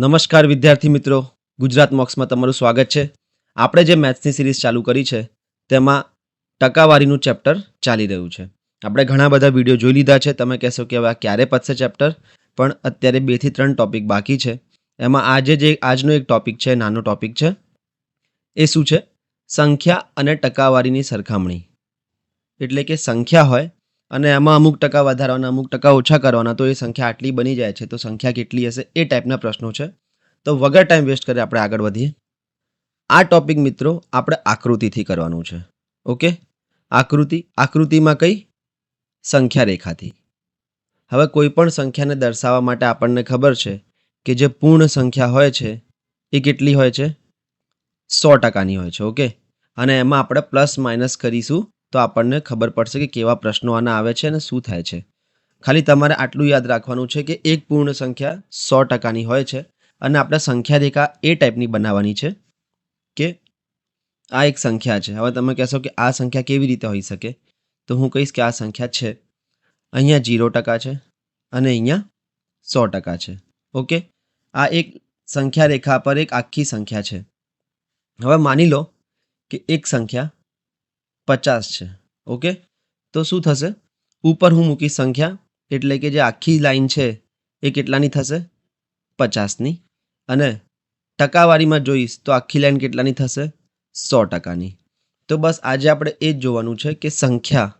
નમસ્કાર વિદ્યાર્થી મિત્રો. ગુજરાત મોક્સમાં તમારું સ્વાગત છે. આપણે જે મેથ્સની સિરીઝ ચાલુ કરી છે, તેમાં ટકાવારીનું ચેપ્ટર ચાલી રહ્યું છે. આપણે ઘણા બધા વીડિયો જોઈ લીધા છે. તમે કહેશો કે હવે ક્યારે પતશે ચેપ્ટર? પણ અત્યારે બેથી ત્રણ ટોપિક બાકી છે. એમાં આજે જે, આજનો એક ટોપિક છે, નાનો ટોપિક છે, એ શું છે? સંખ્યા અને ટકાવારીની સરખામણી. એટલે કે સંખ્યા હોય અને એમાં અમુક ટકા વધારવાના, અમુક ટકા ઓછા કરવાના, તો એ સંખ્યા આટલી બની જાય છે. તો સંખ્યા કેટલી હશે? એ ટાઈપના પ્રશ્નો છે. તો વગર ટાઈમ વેસ્ટ કરી આપણે આગળ વધીએ. આ ટોપિક મિત્રો આપણે આકૃતિથી કરવાનું છે. ઓકે? આકૃતિ, આકૃતિમાં કઈ? સંખ્યા રેખાથી. હવે કોઈ પણ સંખ્યાને દર્શાવવા માટે આપણને ખબર છે કે જે પૂર્ણ સંખ્યા હોય છે, એ કેટલી હોય છે? સો ટકાની હોય છે. ઓકે? અને એમાં આપણે પ્લસ માઇનસ કરીશું. તો આપણને ખબર પડશે કે કેવા પ્રશ્નો આના આવે છે અને શું થાય છે. ખાલી તમારે આટલું યાદ રાખવાનું છે કે એક પૂર્ણ સંખ્યા સો ટકાની હોય છે અને આપણે સંખ્યા રેખા એ ટાઈપની બનાવવાની છે કે આ એક સંખ્યા છે. હવે તમે કહેશો કે આ સંખ્યા કેવી રીતે હોઈ શકે? તો હું કહીશ કે આ સંખ્યા છે. અહીંયા જીરો ટકા છે અને અહીંયા સો ટકા છે. ઓકે? આ એક સંખ્યા રેખા પર એક આખી સંખ્યા છે. હવે માની લો કે એક સંખ્યા પચાસ છે. ઓકે તો શું થશે? ઉપર હું મૂકીશ સંખ્યા, એટલે કે જે આખી લાઈન છે એ કેટલાની થશે? પચાસની. અને ટકાવારીમાં જોઈશ તો આખી લાઈન કેટલાની થશે? સો ટકાની. તો બસ આજે આપણે એ જ જોવાનું છે કે સંખ્યા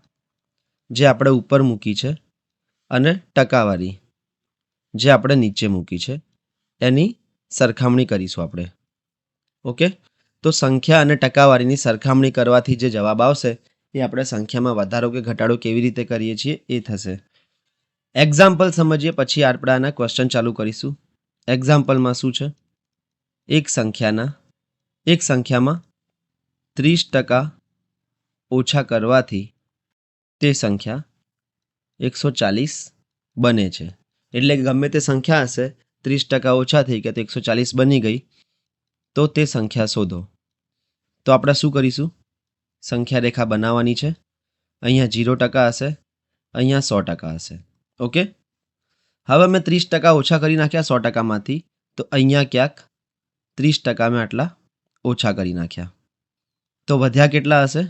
જે આપણે ઉપર મૂકી છે અને ટકાવારી જે આપણે નીચે મૂકી છે, એની સરખામણી કરીશું આપણે. ઓકે તો સંખ્યા અને ટકાવારીની સરખામણી કરવાથી જે જવાબ આવશે, એ આપણે સંખ્યામાં વધારો કે ઘટાડો કેવી રીતે કરીએ છીએ એ થશે. એક્ઝામ્પલ સમજીએ, પછી આપણે આના ક્વેશ્ચન ચાલુ કરીશું. એક્ઝામ્પલમાં શું છે? એક સંખ્યાના, એક સંખ્યામાં ત્રીસ ટકા ઓછા કરવાથી તે સંખ્યા એકસો ચાલીસ બને છે. એટલે ગમે તે સંખ્યા હશે, ત્રીસ ટકા ઓછા થઈ ગયા તો એકસો ચાલીસ બની ગઈ, તો તે સંખ્યા શોધો. તો આપણે શું કરીશું? સંખ્યા રેખા બનાવવાની છે. અહીંયા જીરો ટકા હશે, અહીંયા સો ટકા હશે. ઓકે? હવે મેં ત્રીસ ટકા ઓછા કરી નાખ્યા સો ટકામાંથી, તો અહીંયા ક્યાંક ત્રીસ ટકા મેં આટલા ઓછા કરી નાખ્યા. તો વધ્યા કેટલા હશે?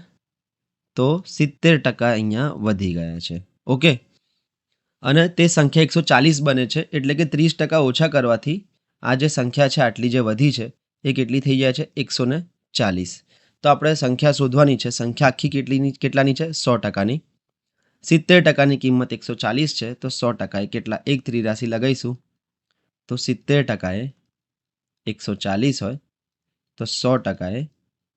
તો સિત્તેર ટકા અહીંયા વધી ગયા છે. ઓકે? અને તે સંખ્યા એકસો ચાલીસ બને છે, એટલે કે ત્રીસ ટકા ઓછા કરવાથી આ જે સંખ્યા છે, આટલી જે વધી છે, એ કેટલી થઈ જાય છે? એકસો ચાલીસ. તો આપણે સંખ્યા શોધવાની છે. સંખ્યા આખી કેટલીની કેટલાની છે? સો ટકાની. સિત્તેર ટકાની કિંમત એકસો ચાલીસ છે. તો સો ટકાએ કેટલા? એક ત્રિરાશી લગાવીશું. તો સિત્તેર ટકાએ એકસો ચાલીસ હોય. તો સો ટકાએ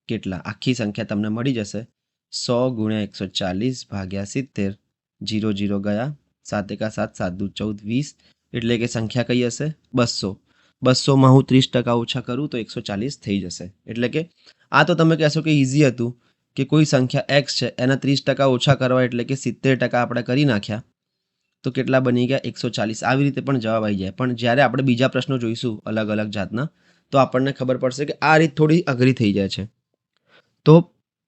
કેટલા? આખી સંખ્યા તમને મળી જશે. સો ગુણ્યા એકસો ચાલીસ ભાગ્યા સિત્તેર. જીરો જીરો ગયા. સાત એકા સાત સાત દુ ચૌદ, વીસ. એટલે કે સંખ્યા કઈ હશે? બસો. બસોમાં હું ત્રીસ ટકા ઓછા કરું તો એકસો ચાલીસ થઈ જશે. એટલે કે આ તો તમે કહેશો કે ઇઝી હતું કે કોઈ સંખ્યા એક્સ છે, એના ત્રીસ ટકા ઓછા કરવા એટલે કે સિત્તેર ટકા આપણે કરી નાખ્યા, તો કેટલા બની ગયા? એકસો ચાલીસ. આવી રીતે પણ જવાબ આવી જાય. પણ જ્યારે આપણે બીજા પ્રશ્નો જોઈશું અલગ અલગ જાતના, તો આપણને ખબર પડશે કે આ રીત થોડી અઘરી થઈ જાય છે. તો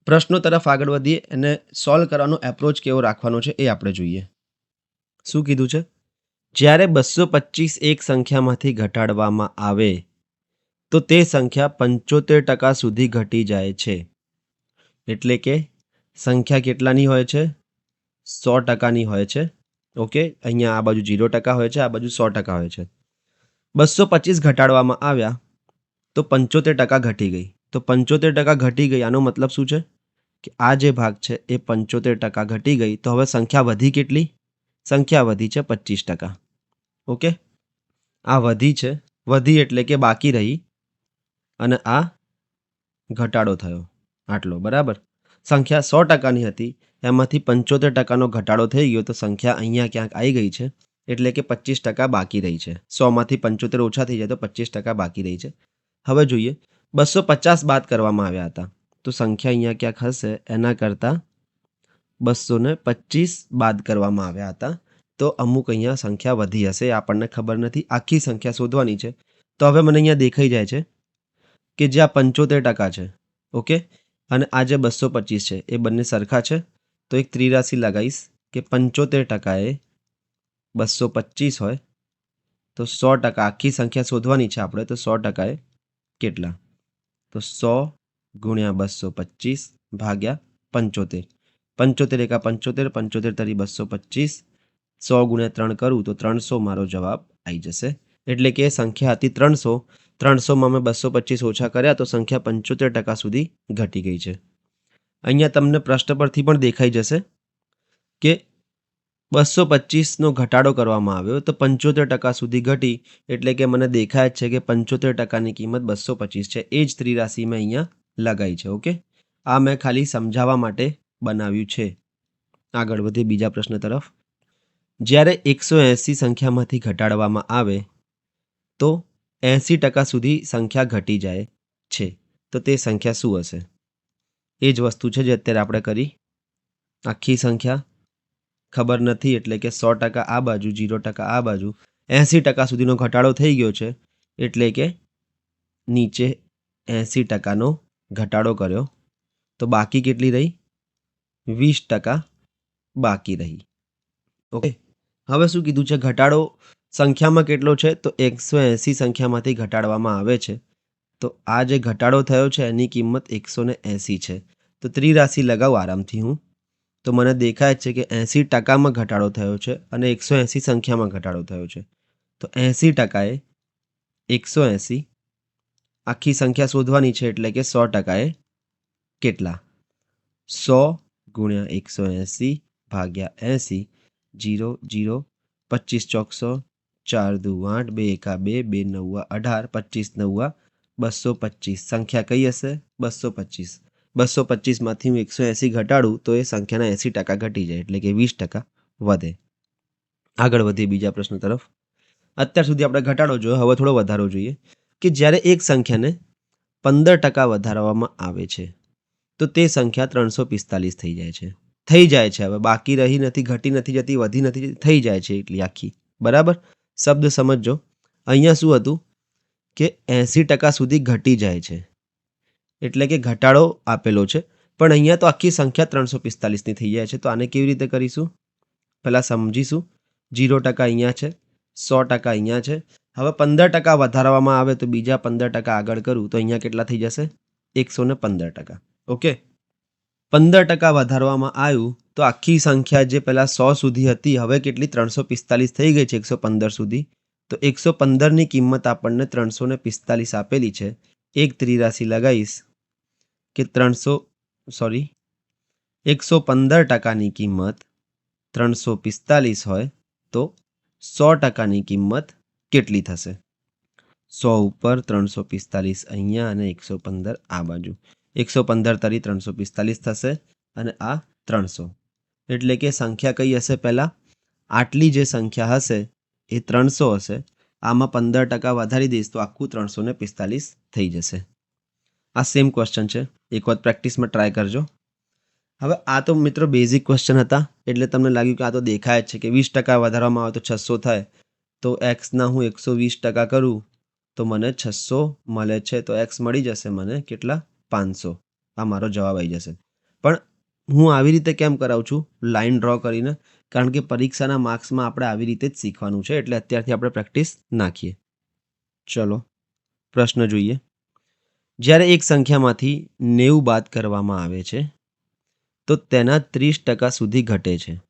પ્રશ્નો તરફ આગળ વધીએ અને સોલ્વ કરવાનો એપ્રોચ કેવો રાખવાનો છે એ આપણે જોઈએ. શું કીધું છે? જ્યારે બસો પચીસ એક સંખ્યામાંથી ઘટાડવામાં આવે તો તે સંખ્યા પંચોતેર ટકા સુધી ઘટી જાય છે. એટલે કે સંખ્યા કેટલાની હોય છે? સો ટકાની હોય છે. ઓકે, અહીંયા આ બાજુ જીરો ટકા હોય છે, આ બાજુ સો ટકા હોય છે. બસો પચીસ ઘટાડવામાં આવ્યા તો પંચોતેર ટકા ઘટી ગઈ. તો પંચોતેર ટકા ઘટી ગઈ, આનો મતલબ શું છે? કે આ જે ભાગ છે એ પંચોતેર ટકા ઘટી ગઈ. તો હવે સંખ્યા વધી કેટલી? સંખ્યા વધી છે પચીસ ટકા. ઓકે? આ વધી છે. વધી એટલે કે બાકી રહી અને આ ઘટાડો થયો. આટલો, બરાબર? સંખ્યા સો ટકાની હતી. એમાંથી પંચોતેર ટકાનો ઘટાડો થઈ ગયો તો સંખ્યા અહીંયા ક્યાંક આવી ગઈ છે. એટલે કે પચીસ ટકા બાકી રહી છે. સોમાંથી પંચોતેર ઓછા થઈ જાય તો પચીસ ટકા બાકી રહી છે. હવે જોઈએ. બસો પચાસ બાદ કરવામાં આવ્યા હતા. તો સંખ્યા અહીંયા ક્યાંક હશે? એના કરતાં બસો ને પચીસ બાદ કરવામાં આવ્યા હતા. તો અમુક અહીંયા સંખ્યા વધી હશે. આપણને ખબર નથી. આખી સંખ્યા શોધવાની છે. તો હવે મને અહીંયા દેખાઈ જાય છે. કે જે આ પંચોતેર ટકા છે. ઓકે? અને આ જે બસો પચીસ છે, એ બંને સરખા છે? તો એક ત્રિરાશી લગાવીશ કે પંચોતેર ટકાએ બસો પચીસ હોય, તો સો ટકા, આખી સંખ્યા શોધવાની છે આપણે, તો સો ટકાએ કેટલા? તો સો ગુણ્યા બસો પચીસ ભાગ્યા પંચોતેર. પંચોતેર એકા પંચોતેર પંચોતેર તરી બસો પચીસ, સો ગુણ્યા ત્રણ કરું તો ત્રણસો મારો જવાબ આવી જશે. એટલે કે સંખ્યા હતી ત્રણસો ત્રણસોમાં મેં બસો પચીસ ઓછા કર્યા તો સંખ્યા પંચોતેર ટકા સુધી ઘટી ગઈ છે. અહીંયા તમને પ્રશ્ન પરથી પણ દેખાઈ જશે કે બસો પચીસનો ઘટાડો કરવામાં આવ્યો તો પંચોતેર ટકા સુધી ઘટી એટલે કે મને દેખાય છે કે પંચોતેર ટકાની કિંમત બસો પચીસ છે. એ જ ત્રિરાશી મેં અહીંયા લગાવી છે, ઓકે? આ મેં ખાલી સમજાવવા માટે બનાવ્યું છે. આગળ વધીએ બીજા પ્રશ્ન તરફ. જ્યારે એકસો એંસી સંખ્યામાંથી ઘટાડવામાં આવે તો એંસી ટકા સુધી સંખ્યા ઘટી જાય છે. તો તે સંખ્યા શું હશે? એ જ વસ્તુ છે જે અત્યારે આપણે કરી. આખી સંખ્યા. ખબર નથી એટલે કે સો ટકા આ બાજુ જીરો ટકા આ બાજુ. એંસી ટકા સુધીનો ઘટાડો થઈ ગયો છે એટલે કે નીચે એંસી ટકાનો ઘટાડો કર્યો. તો બાકી કેટલી રહી? વીસ ટકા બાકી રહી. ઓકે. હવે શું કીધું છે? ઘટાડો સંખ્યામાં કેટલો છે? તો એકસો એંસી સંખ્યામાંથી ઘટાડવામાં આવે છે. તો આ જે ઘટાડો થયો છે, એની કિંમત એકસો ને એંસી છે. તો ત્રિરાશિ લગાવું આરામથી હું. તો મને દેખાય છે કે એંસી ટકામાં ઘટાડો થયો છે અને એકસો એંસી સંખ્યામાં ઘટાડો થયો છે. તો એંસી ટકાએ એકસો એંસી. આખી સંખ્યા શોધવાની છે એટલે કે સો ટકાએ કેટલા? સો ગુણ્યા એકસો એંસી ભાગ્યા એંસી. જીરો જીરો, પચીસ ચોકસો ચાર દુ આઠ બે એકા બે બે નવ્વા અઢાર પચીસ નવ્વા બસો પચીસ. સંખ્યા કઈ હશે? બસો પચીસ. બસો પચીસમાંથી હું એકસો એંસી ઘટાડું તો એ સંખ્યાના એંસી ટકા ઘટી જાય, એટલે કે વીસ ટકા વધે. આગળ વધીએ બીજા પ્રશ્ન તરફ. અત્યાર સુધી આપણે ઘટાડો જોયો, હવે થોડો વધારો જોઈએ. કે જ્યારે એક સંખ્યાને પંદર ટકા વધારવામાં આવે છે, તો તે સંખ્યા ત્રણસો પિસ્તાલીસ થઈ જાય છે. થઈ જાય છે, હવે બાકી રહી નથી, ઘટી નથી જતી, વધી નથી થઈ જાય છે, એટલી આખી. બરાબર? શબ્દ સમજજો. અહીંયા શું હતું? કે એંસી ટકા સુધી ઘટી જાય છે. એટલે કે ઘટાડો આપેલો છે. પણ અહીંયા તો આખી સંખ્યા ત્રણસો પિસ્તાલીસની થઈ જાય છે. તો આને કેવી રીતે કરીશું? પહેલાં સમજીશું. જીરો ટકા અહીંયા છે. સો ટકા અહીંયા છે. હવે પંદર ટકા વધારવામાં આવે તો બીજા પંદર ટકા આગળ કરું તો અહીંયા કેટલા થઈ જશે? એકસો ને પંદર ટકા. ઓકે? પંદર ટકા વધારવામાં આવ્યું તો આખી સંખ્યા જે પહેલાં સો સુધી હતી, હવે કેટલી? ત્રણસો પિસ્તાલીસ થઈ ગઈ છે, એકસો પંદર સુધી. તો એકસો પંદરની કિંમત આપણને ત્રણસો ને પિસ્તાલીસ આપેલી છે. એક ત્રિરાશી લગાવીશ કે ત્રણસો સોરી એકસો પંદર ટકાની કિંમત ત્રણસો પિસ્તાલીસ હોય તો સો ટકાની કિંમત કેટલી થશે? સો ઉપર ત્રણસો પિસ્તાલીસ અહીંયા અને એકસો પંદર આ બાજુ. એકસો પંદર તરી ત્રણસો પિસ્તાલીસ થશે અને આ ત્રણસો. એટલે કે સંખ્યા કઈ હશે પહેલાં? આટલી જે સંખ્યા હશે, એ ત્રણસો હશે. આમાં પંદર ટકા વધારી દઈશ તો આખું ત્રણસો ને પિસ્તાલીસ થઈ જશે. આ સેમ ક્વેશ્ચન છે. એક વખત પ્રેક્ટિસમાં ટ્રાય કરજો. હવે આ તો મિત્રો બેઝિક ક્વેશ્ચન હતા, એટલે તમને લાગ્યું કે આ તો દેખાય જ છે કે વીસ ટકા વધારવામાં આવે તો છસો થાય. તો એક્સના હું એકસો વીસ ટકા કરું, તો મને છસો મળે છે, તો એક્સ મળી જશે મને કેટલા? પાંચસો. આ મારો જવાબ આવી જશે. પણ હું આવી રીતે કેમ કરાવું છું? લાઇન ડ્રો કરીને. કારણ કે પરીક્ષાના માર્ક્સમાં આપણે આવી રીતે જ શીખવાનું છે, એટલે અત્યારથી આપણે પ્રેક્ટિસ નાખીએ. ચલો, પ્રશ્ન જોઈએ. જ્યારે એક સંખ્યામાંથી નેવું બાદ કરવામાં આવે છે, તો તેના ત્રીસ ટકા સુધી ઘટે છે.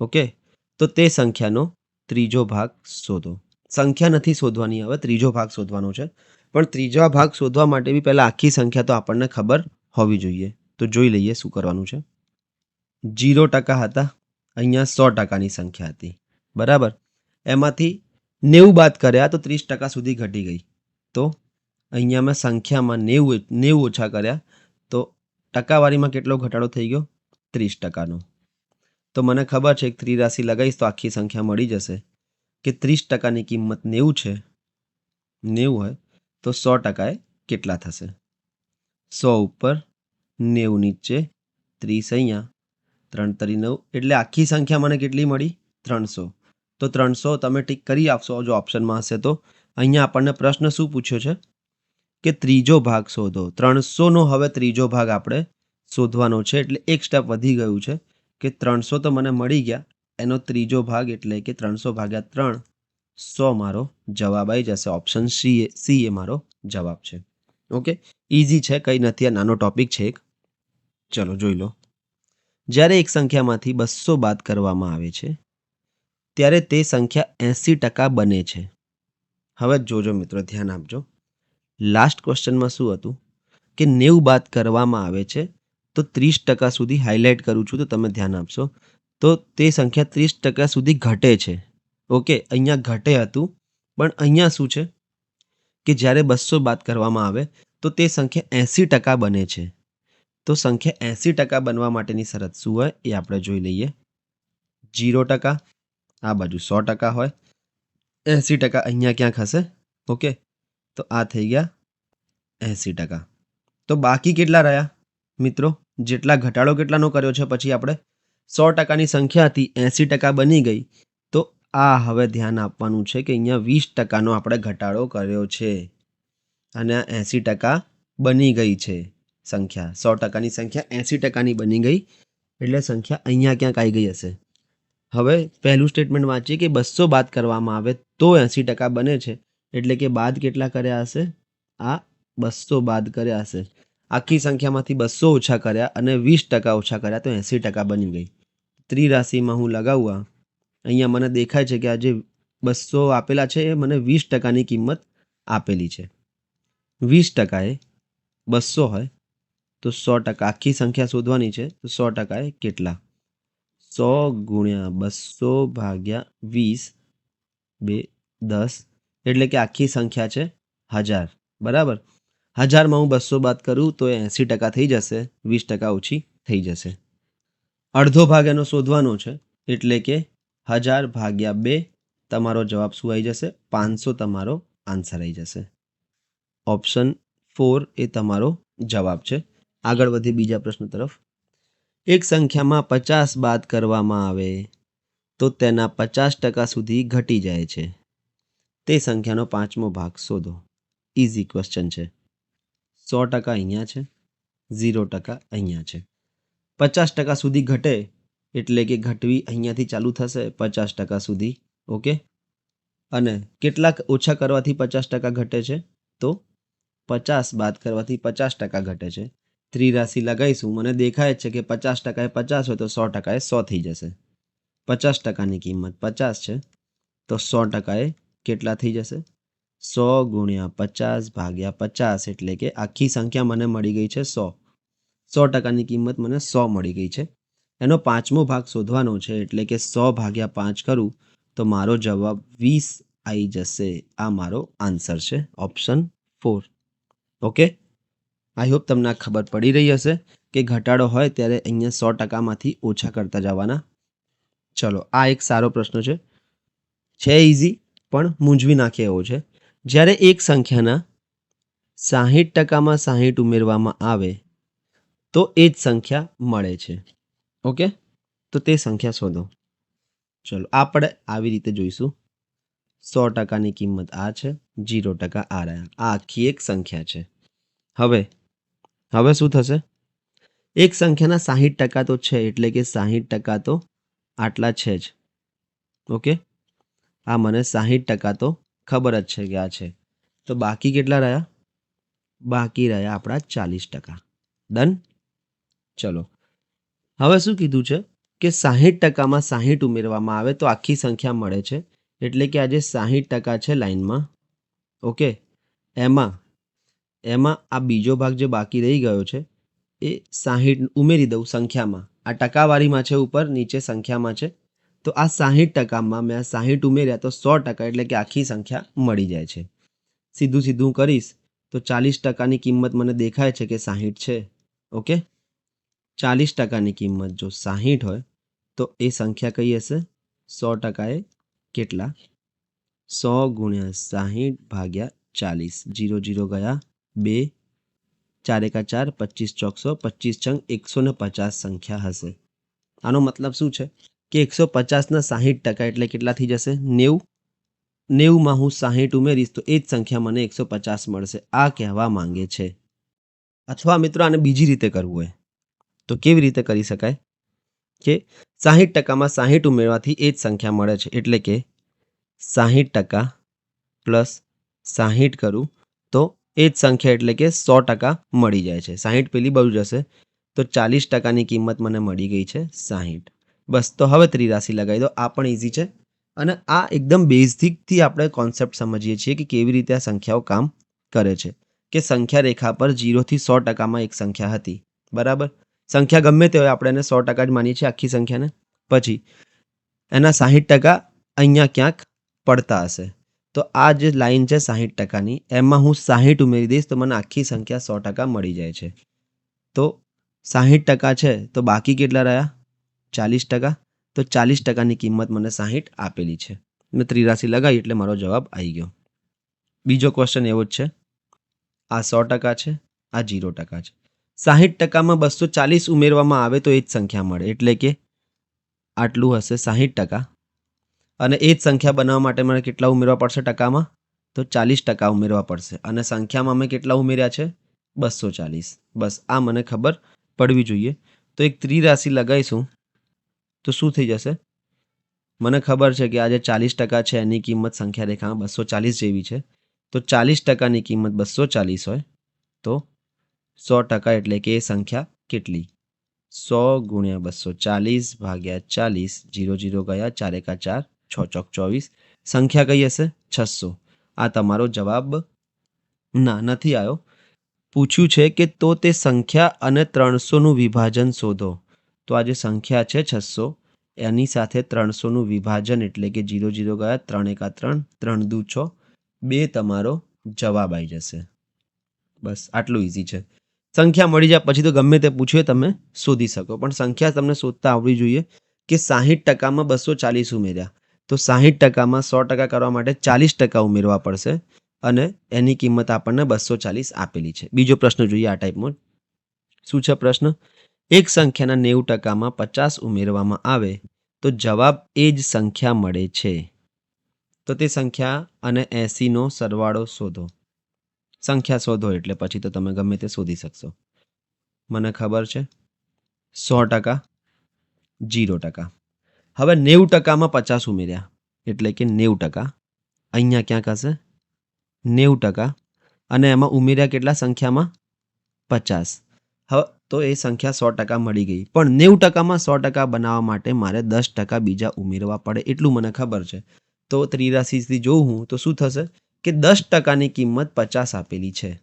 ઓકે? તો તે સંખ્યાનો ત્રીજો ભાગ શોધો. સંખ્યા નથી શોધવાની હવે, ત્રીજો ભાગ શોધવાનો છે. પણ ત્રીજા ભાગ શોધવા માટે બી પહેલાં આખી સંખ્યા તો આપણને ખબર હોવી જોઈએ. તો જોઈ લઈએ શું કરવાનું છે. જીરો ટકા હતા, અહીંયા સો ટકાની સંખ્યા હતી. બરાબર? એમાંથી નેવું બાદ કર્યા તો ત્રીસ ટકા સુધી ઘટી ગઈ. તો અહીંયા મેં સંખ્યામાં નેવું નેવું ઓછા કર્યા, તો ટકાવારીમાં કેટલો ઘટાડો થઈ ગયો? ત્રીસ ટકાનો. તો મને ખબર છે કે ત્રિરાશિ લગાવીશ તો આખી સંખ્યા મળી જશે. કે ત્રીસ ટકાની કિંમત નેવું છે, નેવું હોય, તો સો ટકાએ કેટલા થશે? સો ઉપર નેવું નીચે ત્રીસ અહીંયા. ત્રણ તરી નવ. એટલે આખી સંખ્યા મને કેટલી મળી? ત્રણસો. તો ત્રણસો તમે ટીક કરી આપશો. જો ઓપ્શનમાં હશે તો. અહીંયા આપણને પ્રશ્ન શું પૂછ્યો છે? કે ત્રીજો ભાગ શોધો. ત્રણસોનો હવે ત્રીજો ભાગ આપણે શોધવાનો છે. એટલે એક સ્ટેપ વધી ગયું છે. કે ત્રણસો તો મને મળી ગયા. એનો ત્રીજો ભાગ એટલે કે ત્રણસો ભાગ્યા ત્રણ. સો મારો જવાબ આવી જશે. Option C A C A મારો જવાબ છે. ઓકે? ઇઝી છે, કંઈ નથી. આ નાનો ટોપિક છે એક. ચલો જોઈ લો. જ્યારે એક સંખ્યામાંથી બસો બાદ કરવામાં આવે છે, ત્યારે તે સંખ્યા એંસી ટકા બને છે. હવે જોજો મિત્રો, ધ્યાન આપજો. લાસ્ટ ક્વેશ્ચનમાં શું હતું? કે નેવું બાદ કરવામાં આવે છે, તો ત્રીસ ટકા સુધી હાઇલાઇટ કરું છું, તો તમે ધ્યાન આપશો. તો તે સંખ્યા ત્રીસ ટકા સુધી ઘટે છે. ઓકે, અહીંયા ઘટે હતું, પણ અહીંયા શું છે? કે જ્યારે બસો બાદ કરવામાં આવે, તો તે સંખ્યા એંસી ટકા બને છે. તો સંખ્યા એંસી ટકા બનવા માટેની શરત શું હોય એ આપણે જોઈ લઈએ. જીરો ટકા, આ બાજુ સો ટકા હોય. એંસી ટકા અહીંયા ક્યાંક હશે? ઓકે, તો આ થઈ ગયા એંસી ટકા. તો બાકી કેટલા રહ્યા? મિત્રો, જેટલા ઘટાડો કેટલાનો કર્યો છે પછી આપણે? સો ટકાની સંખ્યા હતી, એંસી ટકા બની ગઈ. તો આ હવે ધ્યાન આપવાનું છે કે અહીંયા વીસ ટકાનો આપણે ઘટાડો કર્યો છે. અને આ એંસી ટકા બની ગઈ છે. સંખ્યા. સો ટકાની સંખ્યા એંસી ટકાની બની ગઈ. એટલે સંખ્યા અહીંયા ક્યાંક આવી ગઈ હશે. હવે પહેલું સ્ટેટમેન્ટ વાંચીએ કે બસો બાદ કરવામાં આવે તો એંસી ટકા બને છે. એટલે કે બાદ કેટલા કર્યા હશે? આ બસો બાદ કર્યા હશે. આખી સંખ્યામાંથી બસો ઓછા કર્યા અને વીસ ટકા ઓછા કર્યા તો એંસી ટકા બની ગઈ. ત્રિરાશિમાં હું લગાવવા અહીંયા મને દેખાય છે કે આ જે બસો આપેલા છે એ મને વીસ ટકાની કિંમત આપેલી છે. વીસ ટકાએ બસો હોય તો સો ટકા. આખી સંખ્યા શોધવાની છે, તો સો ટકા એ કેટલા? સો ગુણ્યા બસો ભાગ્યા વીસ, બે, દસ, એટલે કે આખી સંખ્યા છે હજાર. બરાબર? હજારમાં હું બસો બાદ કરું તો એંસી ટકા થઈ જશે, વીસ ટકા ઓછી થઈ જશે. અડધો ભાગ એનો શોધવાનો છે, એટલે કે હજાર ભાગ્યા બે, તમારો જવાબ શું આવી જશે? પાંચસો તમારો આન્સર આવી જશે. ઓપ્શન ફોર એ તમારો જવાબ છે. આગળ વધી બીજા પ્રશ્ન તરફ. એક સંખ્યામાં પચાસ બાદ કરવામાં આવે તો તેના પચાસ ટકા સુધી ઘટી જાય છે. તે સંખ્યાનો પાંચમો ભાગ શોધો. ઇઝી ક્વેશ્ચન છે. સો ટકા અહીંયા છે. ઝીરો ટકા અહીંયા છે. પચાસ ટકા સુધી ઘટે એટલે કે ઘટવી અહીંયાથી ચાલુ થશે પચાસ ટકા સુધી, ઓકે? અને કેટલાક ઓછા કરવાથી પચાસ ટકા ઘટે છે તો પચાસ બાદ કરવાથી પચાસ ટકા ઘટે છે. ત્રિરાશિ લગાવીશું. મને દેખાય છે કે પચાસ ટકાએ પચાસ હોય તો સો ટકાએ સો થઈ જશે. પચાસ ટકાની કિંમત પચાસ છે, તો સો ટકાએ કેટલા થઈ જશે? સો ગુણ્યા પચાસ ભાગ્યા પચાસ એટલે કે આખી સંખ્યા મને મળી ગઈ છે સો. સો ટકાની કિંમત મને સો મળી ગઈ છે. એનો પાંચમો ભાગ શોધવાનો છે, એટલે કે સો ભાગ્યા પાંચ કરું, તો મારો જવાબ વીસ આવી જશે. આ મારો આન્સર છે, option four. Okay? I hope તમને ખબર પડી રહી હશે કે ઘટાડો હોય ત્યારે અહીંયા સો ટકામાંથી ઓછા કરતા જવાના. ચલો, આ એક સારો પ્રશ્ન છે. છે ઇઝી પણ મૂંઝવી નાખે એવો છે. જ્યારે એક સંખ્યાના સાહીઠ ટકામાં સાહીઠ ઉમેરવામાં આવે, તો એ જ સંખ્યા મળે છે. ઓકે? તો તે સંખ્યા શોધો. ચલો, આપણે આવી રીતે જોઈશું. સો ટકાની કિંમત આ છે, જીરો ટકા આ રહ્યા. આ આખી એક સંખ્યા છે. હવે હવે શું થશે? એક સંખ્યાના સાહીઠ ટકા તો છે, એટલે કે સાહીઠ ટકા તો આટલા છે જ. ઓકે? આ મને સાહીઠ ટકા તો ખબર જ છે કે આ છે. તો બાકી કેટલા રહ્યા? બાકી રહ્યા આપણા ચાલીસ ટકા. ડન? ચલો. હવે શું કીધું છે? કે સાહીઠ ટકામાં સાહીઠ ઉમેરવામાં આવે તો આખી સંખ્યા મળે છે, એટલે કે આજે સાહીઠ ટકા છે લાઈનમાં. ઓકે? એમાં એમાં આ બીજો ભાગ જે બાકી રહી ગયો છે, એ સાહીઠ ઉમેરી દઉં સંખ્યામાં. આ ટકાવારીમાં છે ઉપર, નીચે સંખ્યામાં છે. તો આ સાહીઠ ટકામાં મેં સાહીઠ ઉમેર્યા તો સો ટકા એટલે કે આખી સંખ્યા મળી જાય છે. સીધું સીધું કરીશ તો ચાલીસ ટકાની કિંમત મને દેખાય છે કે સાહીઠ છે. ઓકે? ચાલીસ ટકાની કિંમત જો સાહીઠ હોય તો એ સંખ્યા કઈ હશે? સો ટકાએ કેટલા? સો ગુણ્યા સાહીઠ ભાગ્યા ચાલીસ. જીરો જીરો ગયા બે, ચાર એકા ચાર, પચીસ ચોકસો, પચીસ છંગ, એકસો ને પચાસ સંખ્યા હશે. આનો મતલબ શું છે? કે એકસો પચાસના સાહીઠ ટકા એટલે કેટલા થઈ જશે? નેવું. નેવુંમાં હું સાહીઠ ઉમેરીશ તો એ જ સંખ્યા મને એકસો પચાસ મળશે. આ કહેવા માંગે છે. અથવા મિત્રો આને બીજી રીતે કરવું હોય, તો કેવી રીતે કરી શકાય? કે સાહીઠ ટકામાં સાહીઠ ઉમેરવાથી એ જ સંખ્યા મળે છે. એટલે કે સાહીઠ ટકા પ્લસ સાહીઠ કરું તો એ જ સંખ્યા એટલે કે સો ટકા મળી જાય છે. સાહીઠ પેલી બાજુ જશે તો ચાલીસ ટકાની કિંમત મને મળી ગઈ છે સાહીઠ. બસ, તો હવે ત્રિરાશી લગાવી દો. આ પણ ઇઝી છે. અને આ એકદમ બેઝિકથી આપણે કોન્સેપ્ટ સમજીએ છીએ કે કેવી રીતે આ સંખ્યાઓ કામ કરે છે. કે સંખ્યા રેખા પર જીરોથી સો ટકામાં એક સંખ્યા હતી. બરાબર? સંખ્યા ગમે તે હોય આપણે એને સો ટકા જ માનીએ છીએ આખી સંખ્યાને. પછી એના સાહીઠ ટકા અહીંયા ક્યાંક પડતા હશે. તો આ જે લાઈન છે સાહીઠ ટકાની, એમાં હું સાહીઠ ઉમેરી દઈશ તો મને આખી સંખ્યા સો ટકા મળી જાય છે. તો સાહીઠ ટકા છે તો બાકી કેટલા રહ્યા? ચાલીસ ટકા. તો ચાલીસ ટકાની કિંમત મને સાહીઠ આપેલી છે. મેં ત્રિરાશી લગાવી એટલે મારો જવાબ આવી ગયો. બીજો ક્વેશ્ચન એવો જ છે. આ સો ટકા છે, આ જીરો ટકા છે. સાહીઠ ટકામાં બસો ચાલીસ ઉમેરવામાં આવે તો એ જ સંખ્યા મળે. એટલે કે આટલું હશે સાહીઠ ટકા. અને એ જ સંખ્યા બનાવવા માટે મને કેટલા ઉમેરવા પડશે ટકામાં? તો ચાલીસ ટકા ઉમેરવા પડશે. અને સંખ્યામાં અમે કેટલા ઉમેર્યા છે? બસો ચાલીસ. બસ, આ મને ખબર પડવી જોઈએ. તો એક ત્રિરાશિ લગાવીશું. તો શું થઈ જશે? મને ખબર છે કે આ જે ચાલીસ ટકા છે, એની કિંમત સંખ્યા રેખામાં બસો ચાલીસ જેવી છે. તો ચાલીસ ટકાની કિંમત બસો ચાલીસ હોય, તો સો ટકા એટલે કે એ સંખ્યા કેટલી? સો ગુણ્યા બસો ચાલીસ ભાગ્યા ચાલીસ, જીરો જીરો ગયા ચારેકા ચાર. છ ચોક ચોવીસ. સંખ્યા કઈ હશે? છસો આ તમારો જવાબ ના, નથી આવ્યો. પૂછ્યું છે કે તો તે સંખ્યા અને ત્રણસોનું વિભાજન શોધો. તો આ જે સંખ્યા છે છસો એની સાથે ત્રણસોનું વિભાજન એટલે કે જીરો જીરો ગયા ત્રણ એકા ત્રણ ત્રણ દુ છ, બે તમારો જવાબ આવી જશે. બસ, આટલું ઇઝી છે. સંખ્યા મળી જાય પછી તો ગમે તે પૂછે તમે શોધી શકો. પણ સંખ્યા તમને શોધતા આવડવી જોઈએ કે સાહીઠ ટકામાં બસો ચાલીસ ઉમેર્યા. તો સાહીઠ ટકામાં સો ટકા કરવા માટે ચાલીસ ટકા ઉમેરવા પડશે અને એની કિંમત આપણને બસો ચાલીસ આપેલી છે. બીજો પ્રશ્ન જોઈએ આ ટાઈપનો. શું છે પ્રશ્ન? એક સંખ્યાના નેવું ટકામાં પચાસ ઉમેરવામાં આવે તો જવાબ એ જ સંખ્યા મળે છે. તો તે સંખ્યા અને એંસીનો સરવાળો શોધો. સંખ્યા શોધો એટલે પછી તો તમે ગમે તે શોધી શકશો. મને ખબર છે. સો ટકા, જીરો ટકા. હવે નેવું ટકામાં પચાસ ઉમેર્યા. એટલે કે નેવું ટકા. અહીંયા ક્યાંક હશે? નેવું ટકા. અને એમાં ઉમેર્યા કેટલા સંખ્યામાં? પચાસ. હવે તો એ સંખ્યા સો ટકા મળી ગઈ. પણ નેવું ટકામાં સો ટકા બનાવવા માટે મારે દસ ટકા બીજા ઉમેરવા પડે એટલું મને ખબર છે. તો ત્રિરાશીથી જોઉં હું, તો શું થશે? કે દસ ટકાની કિંમત પચાસ આપેલી છે.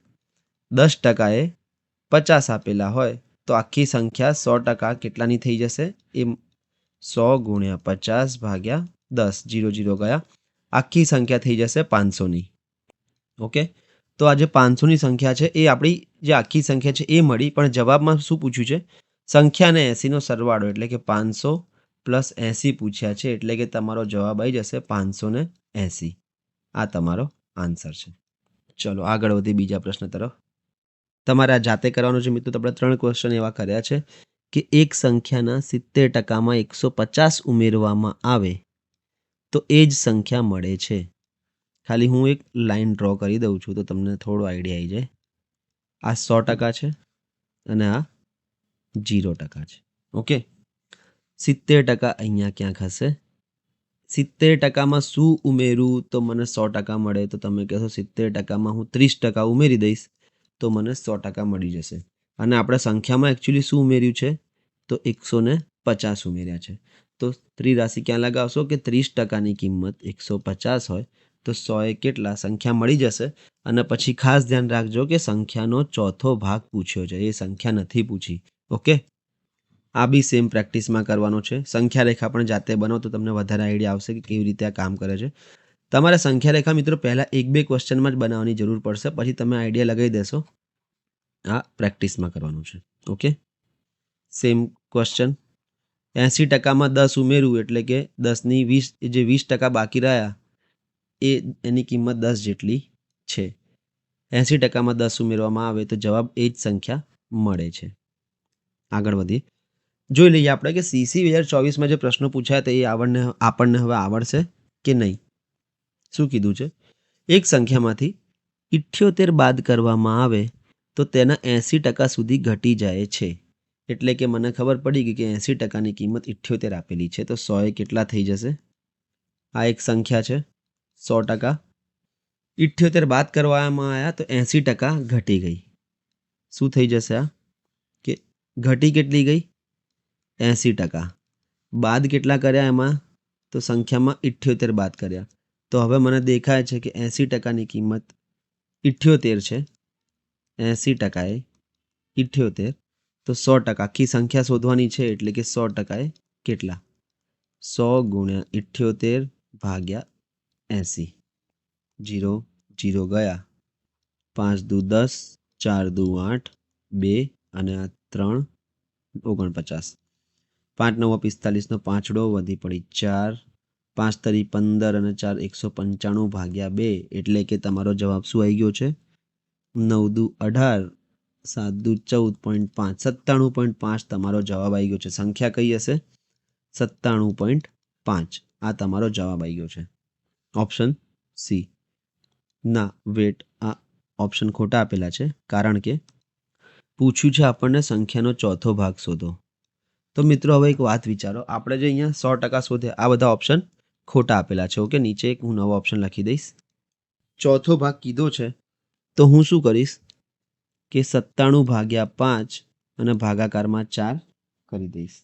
દસ ટકાએ પચાસ આપેલા હોય, તો આખી સંખ્યા સો ટકા કેટલાની થઈ જશે? એ સો ગુણ્યા પચાસ ભાગ્યા દસ. જીરો જીરો ગયા. આખી સંખ્યા થઈ જશે પાંચસોની. ઓકે? તો આ જે પાંચસોની સંખ્યા છે, એ આપણી જે આખી સંખ્યા છે, એ મળી. પણ જવાબમાં શું પૂછ્યું છે? સંખ્યાને એંસીનો સરવાળો, એટલે કે પાંચસો પ્લસ એંસી પૂછ્યા છે, એટલે કે તમારો જવાબ આવી જશે પાંચસો ને એંસી. આ તમારો આન્સર છે. ચલો, આગળ વધી બીજા પ્રશ્ન તરફ. તમારે આ જાતે કરવાનું છે, મિત્રો. આપણે ત્રણ ક્વેશ્ચન એવા કર્યા છે. કે એક સંખ્યાના સિત્તેર ટકામાં એકસો પચાસ ઉમેરવામાં આવે, તો એ જ સંખ્યા મળે છે. ખાલી હું એક લાઈન ડ્રો કરી દઉં છું, તો તમને થોડો આઈડિયા આવી જાય. આ સો ટકા છે અને આ જીરો ટકા છે. ઓકે? સિત્તેર ટકા અહીંયા ક્યાંક હશે? સિત્તેર ટકામાં શું ઉમેરું તો મને સો ટકા મળે, તો તમે કહેશો સિત્તેર ટકામાં હું ત્રીસ ટકા ઉમેરી દઈશ, તો મને સો ટકા મળી જશે. અને આપણે સંખ્યામાં એકચ્યુઅલી શું ઉમેર્યું છે? તો એકસો ને પચાસ ઉમેર્યા છે. તો ત્રિરાશિ ક્યાં લગાવશો? કે ત્રીસ ટકાની કિંમત એકસો પચાસ હોય, તો સોએ કેટલા? સંખ્યા મળી જશે. અને પછી ખાસ ધ્યાન રાખજો કે સંખ્યાનો ચોથો ભાગ પૂછ્યો છે. એ સંખ્યા નથી પૂછી. ઓકે આ બી સેમ પ્રેક્ટિસમાં કરવાનો છે. સંખ્યા રેખા પણ જાતે બનાવો તો તમને વધારે આઈડિયા આવશે કે કેવી રીતે આ કામ કરે છે. તમારે સંખ્યા રેખા મિત્રો પહેલાં એક બે ક્વેશ્ચનમાં જ બનાવવાની જરૂર પડશે. પછી તમે આઈડિયા લગાવી દેશો. આ પ્રેક્ટિસમાં કરવાનું છે. ઓકે? સેમ ક્વેશ્ચન એંસી ટકામાં દસ ઉમેરવું એટલે કે દસની વીસ જે વીસ ટકા બાકી રહ્યા, એ એની કિંમત દસ જેટલી છે. એંસી ટકામાં દસ ઉમેરવામાં આવે તો જવાબ એ જ સંખ્યા મળે છે. આગળ વધીએ. જોઈ લઈએ આપણે કે સીસી બે હજાર ચોવીસમાં જે પ્રશ્નો પૂછાયા તે એ આવડને, આપણને હવે આવડશે કે નહીં? શું કીધું છે? એક સંખ્યામાંથી ઇઠ્યોતેર બાદ કરવામાં આવે તો તેના એંસી ટકા સુધી ઘટી જાય છે. એટલે કે મને ખબર પડી ગઈ કે એંસી ટકાની કિંમત ઇઠ્યોતેર આપેલી છે. તો સોએ કેટલા થઈ જશે? આ એક સંખ્યા છે. સો ટકા. ઇઠ્યોતેર બાદ કરવામાં આવ્યા તો એંસી ટકા ઘટી ગઈ. શું થઈ જશે આ? કે ઘટી કેટલી ગઈ? એંસી ટકા. બાદ કેટલા કર્યા એમાં? તો સંખ્યામાં ઇઠ્યોતેર બાદ કર્યા. તો હવે મને દેખાય છે કે એંસી ટકાની કિંમત ઇઠ્યોતેર છે. એંસી ટકાએ ઇઠ્યોતેર. તો સો ટકા. આખી સંખ્યા શોધવાની છે એટલે કે સો ટકાએ કેટલા? સો ગુણ્યા ઇઠ્યોતેર ભાગ્યા એંસી. જીરો જીરો ગયા. પાંચ દુ દસ, ચાર દુ આઠ, બે અને આ ત્રણ, ઓગણપચાસ. પાંચ નવ પિસ્તાલીસનો પાંચડો વધી પડી ચાર. પાંચ તરી પંદર અને ચાર એકસો પંચાણું ભાગ્યા બે. એટલે કે તમારો જવાબ શું આવી ગયો છે? નવ દુ અઢાર, સાત દુ ચૌદ પોઈન્ટ પાંચ, સત્તાણું પોઈન્ટ પાંચ તમારો જવાબ આવી ગયો છે. સંખ્યા કઈ હશે? સત્તાણું પોઈન્ટ પાંચ. આ તમારો જવાબ આવી ગયો છે. Option C. ના, વેટ, આ ઓપ્શન ખોટા આપેલા છે. કારણ કે પૂછ્યું છે આપણને સંખ્યાનો ચોથો ભાગ શોધો. તો મિત્રો, હવે એક વાત વિચારો. આપણે જે અહીંયા સો ટકા શોધે, આ બધા ઓપ્શન ખોટા આપેલા છે. ઓકે, નીચે એક હું નવો ઓપ્શન લખી દઈશ. ચોથો ભાગ કીધો છે. તો હું શું કરીશ કે સત્તાણું ભાગ્યા પાંચ અને ભાગાકારમાં ચાર કરી દઈશ.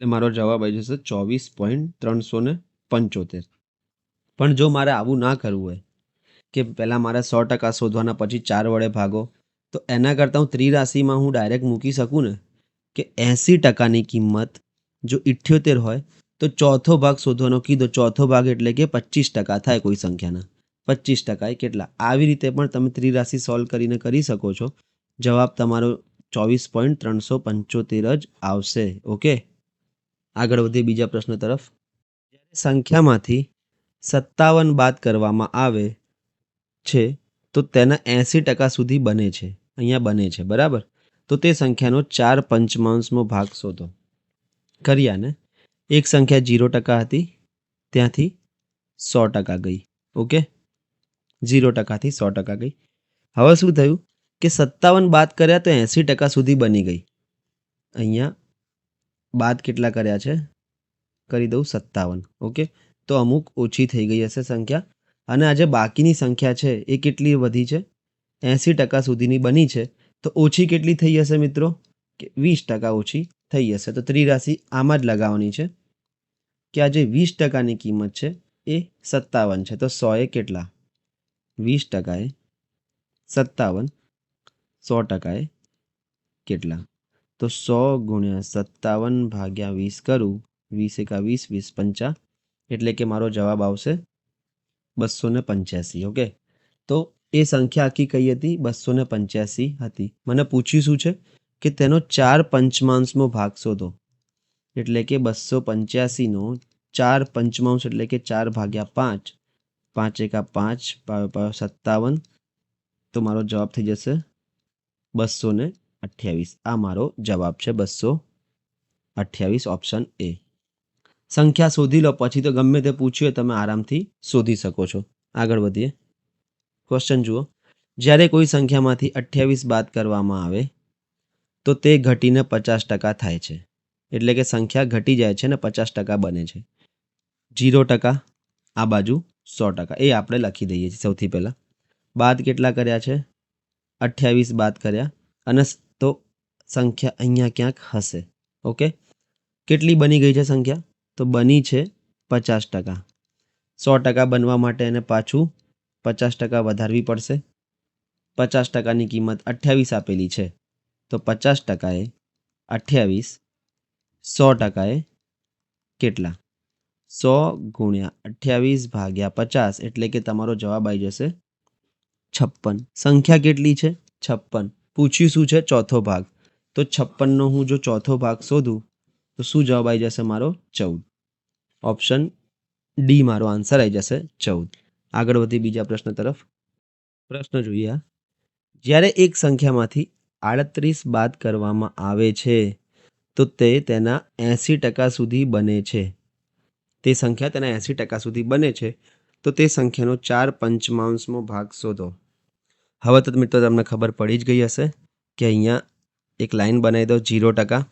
એટલે મારો જવાબ આવી જશે ચોવીસ પોઈન્ટ ત્રણસો ને પંચોતેર. પણ જો મારે આવું ના કરવું હોય કે પહેલાં મારે સો ટકા શોધવાના પછી ચાર વડે ભાગો, તો એના કરતાં હું ત્રિરાશિમાં હું ડાયરેક્ટ મૂકી શકું ને? કે એંસી ટકાની કિંમત જો ઇઠ્યોતેર હોય, તો ચોથો ભાગ શોધવાનો. કીધો ચોથો ભાગ એટલે કે પચીસ ટકા થાય કોઈ સંખ્યાના. પચીસ ટકા એ કેટલા? આવી રીતે પણ તમે ત્રિરાશિ સોલ્વ કરીને કરી શકો છો. જવાબ તમારો ચોવીસ પોઈન્ટ ત્રણસો પંચોતેર જ આવશે. ઓકે? આગળ વધીએ બીજા પ્રશ્ન તરફ. જ્યારે સંખ્યામાંથી સત્તાવન બાદ કરવામાં આવે છે, તો તેના એંસી ટકા સુધી બને છે. અહીંયા બને છે, બરાબર? તો તે સંખ્યાનો ચાર પંચમાંશમો ભાગ શોધો. કર્યા ને? એક સંખ્યા જીરો ટકા હતી, ત્યાંથી સો ટકા ગઈ. ઓકે? ઝીરો ટકાથી સો ટકા ગઈ. હવે શું થયું કે સત્તાવન બાદ કર્યા તો એંસી ટકા સુધી બની ગઈ. અહીંયા બાદ કેટલા કર્યા છે? કરી દઉં સત્તાવન, ઓકે? તો અમુક ઓછી થઈ ગઈ હશે સંખ્યા. અને આજે બાકીની સંખ્યા છે એ કેટલી વધી છે? એંસી ટકા સુધીની બની છે. તો ઓછી કેટલી થઈ હશે મિત્રો? કે વીસ ટકા ઓછી થઈ હશે. તો ત્રિરાશિ આમાં જ લગાવવાની છે. કે આજે વીસ ટકાની કિંમત છે એ સત્તાવન છે. તો સોએ કેટલા? વીસ ટકાએ, સત્તાવન, સો ટકાએ કેટલા? તો સો ગુણ્યા સત્તાવન ભાગ્યા વીસ કરું, વીસ એકા વીસ વીસ પંચા, એટલે કે મારો જવાબ આવશે બસો ને પંચ્યાસી, ઓકે? તો એ સંખ્યા આખી કઈ હતી? બસો ને પંચ્યાસી હતી. મને પૂછ્યું શું છે? કે તેનો ચાર પંચમાંશમો ભાગ શોધો. એટલે કે બસો પંચ્યાસીનો ચાર પંચમાંશ એટલે કે ચાર ભાગ્યા પાંચ. પાંચ એકા પાંચ સત્તાવન. તો મારો જવાબ થઈ જશે બસો ને અઠ્યાવીસ. આ મારો જવાબ છે બસો અઠ્યાવીસ ઓપ્શન એ સંખ્યા શોધી લો, પછી તો ગમે તે પૂછ્યું તમે આરામથી શોધી શકો છો. આગળ વધીએ. ક્વેશ્ચન જુઓ. જ્યારે કોઈ સંખ્યામાંથી અઠ્યાવીસ બાદ કરવામાં આવે, તો તે ઘટીને પચાસ ટકા થાય છે. એટલે કે સંખ્યા ઘટી જાય છે ને પચાસ ટકા બને છે. જીરો ટકા આ બાજુ સો ટકા. એ આપણે લખી દઈએ છીએ સૌથી પહેલાં. બાદ કેટલા કર્યા છે? અઠ્યાવીસ બાદ કર્યા. અને તો સંખ્યા અહીંયા ક્યાંક હશે. ઓકે? કેટલી બની ગઈ છે સંખ્યા? તો બની છે પચાસ ટકા. સો ટકા બનવા માટે એને પાછું પચાસ ટકા વધારવી પડશે. પચાસ ટકાની કિંમત અઠ્યાવીસ આપેલી છે. તો પચાસ ટકાએ અઠ્યાવીસ, સો ટકાએ કેટલા? સો ગુણ્યા અઠ્યાવીસ ભાગ્યા પચાસ એટલે કે તમારો જવાબ આવી જશે છપ્પન. સંખ્યા કેટલી છે? છપ્પન. પૂછ્યું શું છે? ચોથો ભાગ. તો છપ્પનનો હું જો ચોથો ભાગ શોધું, તો શું જવાબ આવી જશે મારો? ચૌદ. ઓપ્શન ડી મારો આન્સર આવી જશે ચૌદ. આગળ વધી બીજા પ્રશ્ન તરફ. પ્રશ્ન જોઈએ. જ્યારે એક સંખ્યામાંથી આડત્રીસ બાદ કરવામાં આવે છે, તો તે તેના એંસી ટકા સુધી બને છે. તે સંખ્યા તેના એંસી ટકા સુધી બને છે. તો તે સંખ્યાનો ચાર પંચમાંશમો ભાગ શોધો. હવે તો મિત્રો તમને ખબર પડી જ ગઈ હશે કે અહીંયા એક લાઈન બનાવી દો જીરો ટકા,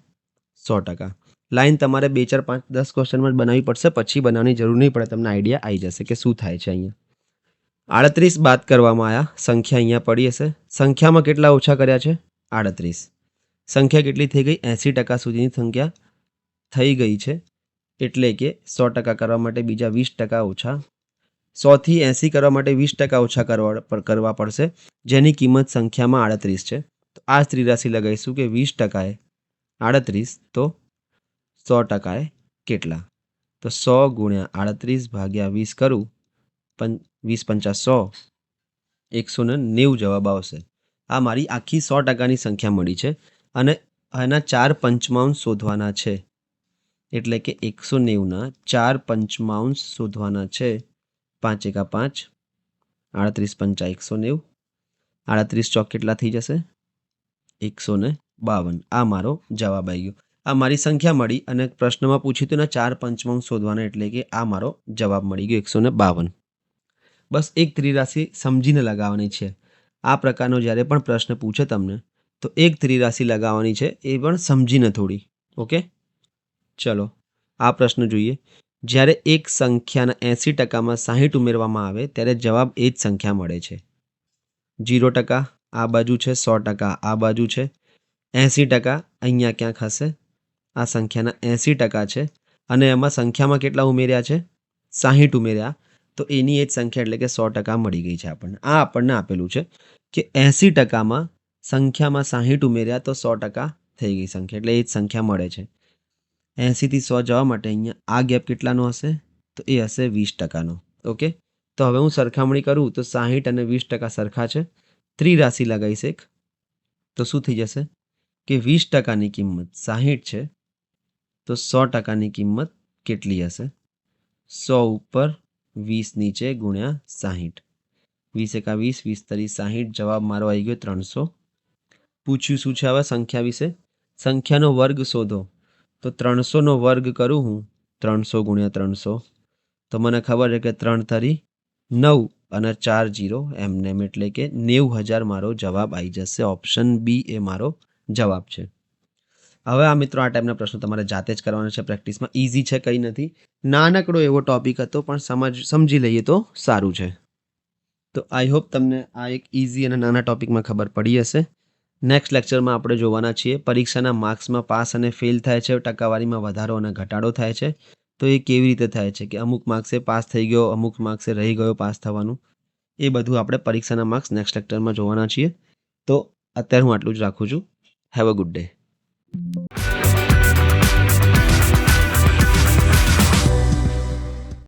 સો ટકા. લાઈન તમારે બે, ચાર, પાંચ, દસ ક્વેશ્ચનમાં જ બનાવવી પડશે, પછી બનાવવાની જરૂર નહીં પડે, તમને આઈડિયા આવી જશે કે શું થાય છે અહીંયા. આડત્રીસ બાદ કરવામાં આવ્યા સંખ્યા અહીંયા પડી હશે. સંખ્યામાં કેટલા ઓછા કર્યા છે? આડત્રીસ. સંખ્યા કેટલી થઈ ગઈ? એંસી ટકા સુધીની સંખ્યા થઈ ગઈ છે. એટલે કે સો ટકા કરવા માટે બીજા વીસ ટકા ઓછા, સોથી એંસી કરવા માટે વીસ ટકા ઓછા કરવા કરવા પડશે, જેની કિંમત સંખ્યામાં આડત્રીસ છે. તો આ જ ત્રિરાશી લગાવીશું કે વીસ ટકાએ આડત્રીસ, તો સો ટકાએ કેટલા? તો સો ગુણ્યા આડત્રીસ ભાગ્યા વીસ કરું, પં, વીસ પંચા સો, એકસો ને નેવું જવાબ આવશે. આ મારી આખી સો ટકાની સંખ્યા મળી છે અને આના ચાર પંચમાંશ શોધવાના છે. એટલે કે એકસો નેવુંના ચાર પંચમાંશ શોધવાના છે. પાંચ એકા પાંચ, આડત્રીસ પંચા એકસો નેવું. આડત્રીસ ચોક કેટલા થઈ જશે? એકસો ને બાવન. આ મારો જવાબ આવી ગયો. આ મારી સંખ્યા મળી અને પ્રશ્નમાં પૂછ્યું હતું ને ચાર પંચમાંશ શોધવાના એટલે કે આ મારો જવાબ મળી ગયો એકસો ને બાવન. બસ એક ત્રિરાશિ સમજીને લગાવવાની છે. આ પ્રકારનો જ્યારે પણ પ્રશ્ન પૂછે તમને, તો એક ત્રિરાશિ લગાવવાની છે એ પણ સમજીને થોડી. ઓકે? ચલો, આ પ્રશ્ન જોઈએ. જ્યારે એક સંખ્યાના એંસી ટકામાં સાહીઠ ઉમેરવામાં આવે, ત્યારે જવાબ એ જ સંખ્યા મળે છે. જીરો ટકા, આ બાજુ છે સો ટકા, આ બાજુ છે એંસી ટકા, અહીંયા ક્યાંક હશે? આ સંખ્યાના એંસી ટકા છે. અને એમાં સંખ્યામાં કેટલા ઉમેર્યા છે? સાહીઠ ઉમેર્યા. તો એની એ જ સંખ્યા એટલે કે સો ટકા મળી ગઈ છે આપણને. આ આપણને આપેલું છે કે એંસી ટકામાં સંખ્યામાં સાહીઠ ઉમેર્યા તો સો ટકા થઈ ગઈ સંખ્યા. એટલે એ જ સંખ્યા મળે છે. એંસીથી સો જવા માટે અહીંયા આ ગેપ કેટલાનો હશે? તો એ હશે વીસ ટકાનો. ઓકે? તો હવે હું સરખામણી કરું તો સાહીઠ અને વીસ ટકા સરખા છે. ત્રિરાશિ લગાવીશ એક. તો શું થઈ જશે? કે વીસ ટકાની કિંમત સાહીઠ છે. તો સો ટકાની કિંમત કેટલી હશે? સો ઉપર વીસ નીચે ગુણ્યા સાહીઠ. વીસ એકા વીસ વીસ તરી સાહીઠ જવાબ મારો આવી ગયો ત્રણસો. પૂછ્યું શું છે હવે સંખ્યા વિશે? સંખ્યાનો વર્ગ શોધો. તો ત્રણસોનો વર્ગ કરું હું. ત્રણસો ગુણ્યા ત્રણસો. તો મને ખબર છે કે ત્રણ તરી નવ અને ચાર જીરો એમનેમ એમ એટલે કે નેવું હજાર મારો જવાબ આવી જશે. ઓપ્શન બી એ મારો જવાબ છે. હવે આ મિત્રો આ ટાઈપના પ્રશ્નો તમારે જાતે જ કરવાના છે પ્રેક્ટિસમાં. ઇઝી છે કંઈ નથી. નાનકડો એવો ટોપિક હતો, પણ સમજ, સમજી લઈએ તો સારું છે. તો આઈ હોપ તમને આ એક ઇઝી અને નાના ટોપિકમાં ખબર પડી હશે. નેક્સ્ટ લેક્ચરમાં આપણે જોવાના છીએ પરીક્ષાના માર્ક્સમાં પાસ અને ફેલ થાય છે, ટકાવારીમાં વધારો અને ઘટાડો થાય છે. તો એ કેવી રીતે થાય છે કે અમુક માર્ક્સે પાસ થઈ ગયો, અમુક માર્ક્સે રહી ગયો પાસ થવાનું? એ બધું આપણે પરીક્ષાના માર્ક્સ નેક્સ્ટ લેક્ચરમાં જોવાના છીએ. તો અત્યારે હું આટલું જ રાખું છું. Have a good day